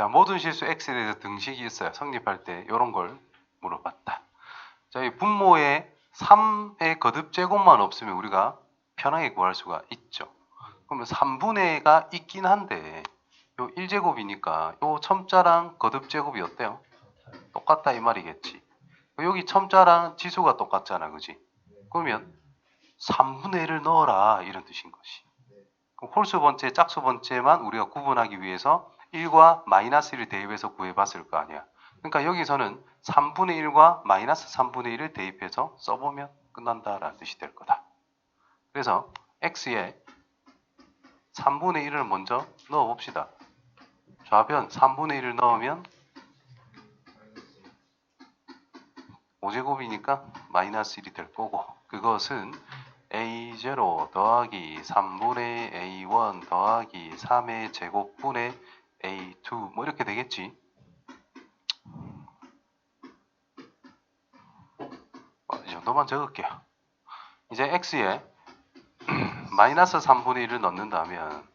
자, 모든 실수 x에 대해서 등식이 있어요. 성립할 때 이런 걸 물어봤다. 자, 이 분모에 3의 거듭 제곱만 없으면 우리가 편하게 구할 수가 있죠. 그러면 3분의 가 있긴 한데 요 1제곱이니까 요 첨자랑 거듭 제곱이 어때요? 똑같다 이 말이겠지. 여기 첨자랑 지수가 똑같잖아, 그지? 그러면 3분의 1을 넣어라 이런 뜻인 것이. 홀수 번째, 짝수 번째만 우리가 구분하기 위해서 1과 마이너스 1을 대입해서 구해봤을 거 아니야. 그러니까 여기서는 3분의 1과 마이너스 3분의 1을 대입해서 써보면 끝난다라는 뜻이 될 거다. 그래서 x에 3분의 1을 먼저 넣어봅시다. 좌변 3분의 1을 넣으면 5제곱이니까 마이너스 1이 될 거고 그것은 a0 더하기 3분의 a1 더하기 3의 제곱분의 a2 뭐 이렇게 되겠지 어, 이 정도만 적을게요 이제 x에 마이너스 3분의 1을 넣는다면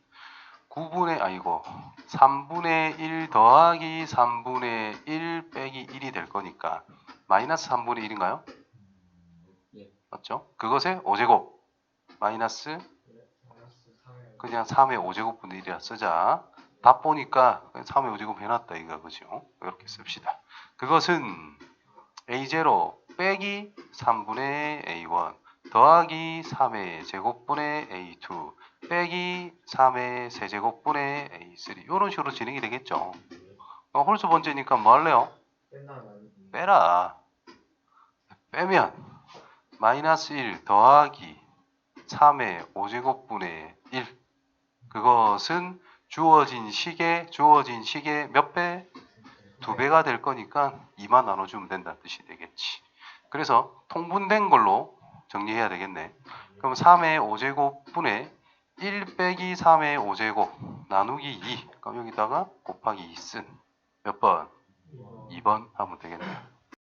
9분의 아니고 3분의 1 더하기 3분의 1 빼기 1이 될 거니까 마이너스 3분의 1인가요? 예. 맞죠? 그것의 5제곱 마이너스 그냥 3의 5제곱분의 1이라 쓰자 답 보니까 3의 5제곱 해놨다 이거 그죠? 이렇게 씁시다 그것은 a0 빼기 3분의 a1 더하기 3의 제곱분의 a2 빼기 3의 세제곱분의 a3 이런 식으로 진행이 되겠죠 어, 홀수 번째니까 뭐 할래요? 빼라. 빼면 마이너스 1 더하기 3의 5제곱분의 1 그것은 주어진 식의 주어진 식의 몇 배? 두 배가 될 거니까 2만 나눠주면 된다는 뜻이 되겠지. 그래서 통분된 걸로 정리해야 되겠네. 그럼 3의 5제곱분의 1 빼기 3의 5제곱 나누기 2 그럼 여기다가 곱하기 2쓴 몇 번? 2번 하면 되겠네.